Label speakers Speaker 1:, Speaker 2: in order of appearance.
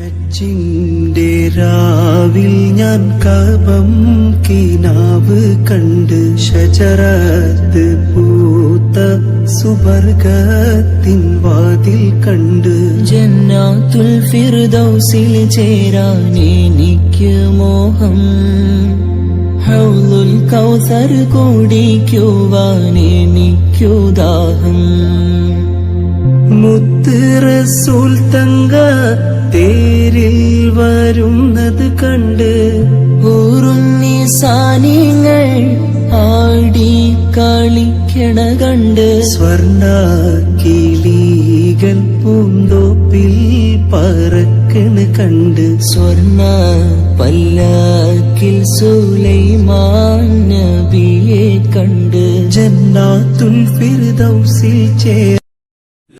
Speaker 1: ഹജ്ജിന്റെ രാവിൽ ഞാൻ കബം കിനാവ് കണ്ട് ഷജറത്ത് പൂത്ത സുവർഗത്തിൻ വാതിൽ കണ്ട്.
Speaker 2: ജന്നാത്തുൽ ഫിർദൗസിൽ ചേരാൻ എനിക്ക് മോഹം. ഹൗലുൽ കൗസർ കൂടിക്കുവാൻ എനിക്കു ദാഹം.
Speaker 1: മുത്ത് റസൂൽ തങ്ക തേരിൽ വരുന്നത് കണ്ട്
Speaker 2: ഊറുന്നിസാനിങ്ങൾ ആടി കളിക്കണ കണ്ട്
Speaker 1: സ്വർണ കിളികൾ പൂന്തോപ്പിൽ പറക്കണ് കണ്ട്
Speaker 2: സ്വർണ പല്ലാക്കിൽ സുലൈമാൻ നബിയെ കണ്ട്
Speaker 1: ജന്നാത്തുൽ ഫിർദൗസിൽ ചേർ